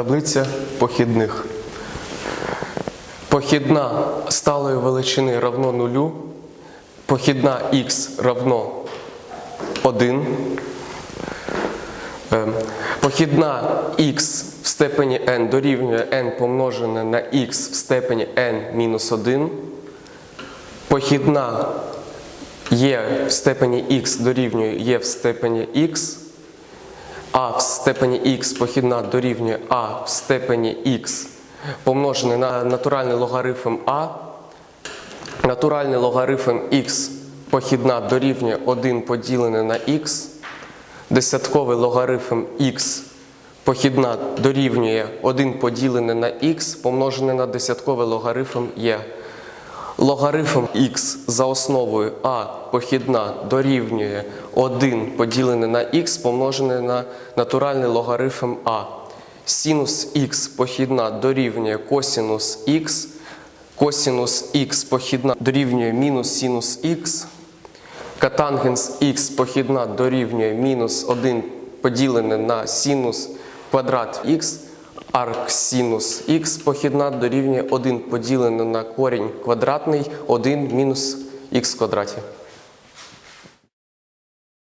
Таблиця похідних. Похідна сталої величини равно нулю. Похідна х равно 1. Ем, Похідна х в степені n дорівнює n помножене на х в степені n мінус 1. Похідна є в степені х дорівнює є в степені х. А в степені х похідна дорівнює а в степені х помножене на натуральний логарифм а. Натуральний логарифм х похідна дорівнює 1 поділене на х. Десятковий логарифм х похідна дорівнює 1 поділене на х помножене на десятковий логарифм є. Логарифм х за основою а похідна дорівнює 1 поділене на х помножене на натуральний логарифм а. Синус х похідна дорівнює косінус х. Косінус х похідна дорівнює мінус синус х. Катангенс х похідна дорівнює мінус 1 поділене на синус квадрат х. Арксинус х похідна дорівнює 1 поділене на корінь квадратний 1 мінус х квадраті.